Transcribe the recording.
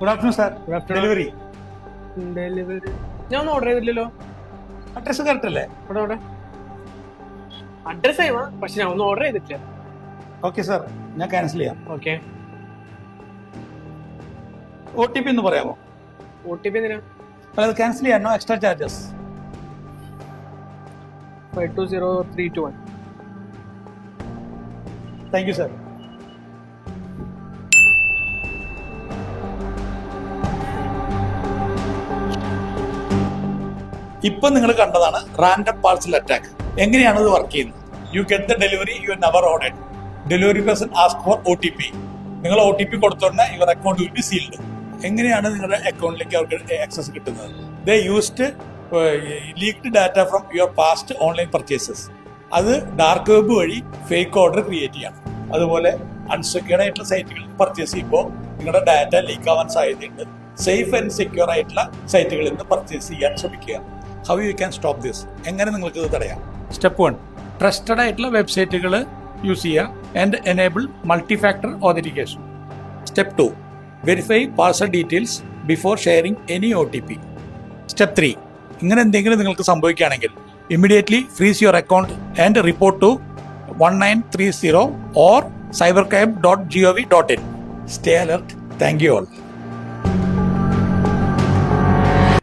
Good afternoon sir. Delivery delivery ഞാൻ ഒന്നും order ചെയ്തില്ലല്ലോ. അഡ്രസ് കറക്റ്റ് അല്ലേ? ഇവിടെ ഇവിടെ അഡ്രസ് ആയി പക്ഷെ ഞാൻ ഒന്നും ഓർഡർ ചെയ്തിട്ടില്ല. ഓക്കെ സാർ ഞാൻ ക്യാൻസൽ ചെയ്യാം. ഓക്കെ ഒ ടി പി എന്ന് പറയാമോ? ഒ ടി പി എന്തിനാ? അത് ക്യാൻസൽ ചെയ്യാൻ no extra charges five two zero three two one thank you sir ഇപ്പൊ നിങ്ങൾ കണ്ടതാണ് റാൻഡം പാർസൽ അറ്റാക്ക് എങ്ങനെയാണ് ഇത് വർക്ക് ചെയ്യുന്നത്? You get the delivery you never order delivery person ask for O T P നിങ്ങൾ O T P കൊടുത്തോണ്ട് your account will be sealed എങ്ങനെയാണ് നിങ്ങളുടെ അക്കൗണ്ടിലേക്ക് അവർക്ക് ആക്സസ് കിട്ടുന്നത്? The used leaked data from your past online purchases അത് dark web വഴി fake order create ചെയ്യണം. അതുപോലെ അൺസെക്യൂർഡ് ആയിട്ടുള്ള സൈറ്റുകളിൽ പർച്ചേസ് ചെയ്യുമ്പോൾ നിങ്ങളുടെ ഡാറ്റ ലീക്ക് ആവാൻ സാധ്യതയുണ്ട്. സേഫ് ആൻഡ് സെക്യൂർ ആയിട്ടുള്ള സൈറ്റുകളിൽ നിന്ന് പർച്ചേസ് ചെയ്യാൻ ശ്രമിക്കുക. How you can stop this എങ്ങനെ നിങ്ങൾക്ക് ഇത് തടയാം? സ്റ്റെപ്പ് വൺ ട്രസ്റ്റഡ് ആയിട്ടുള്ള വെബ്സൈറ്റുകൾ യൂസ് ചെയ്യുക and enable multi factor authentication step two verify parcel details before sharing any O T P step three ഇങ്ങനെ എന്തെങ്കിലും നിങ്ങൾക്ക് സംഭവിക്കുകയാണെങ്കിൽ immediately freeze your account and report to one nine three zero or cyber crime dot G O V dot in stay alert thank you all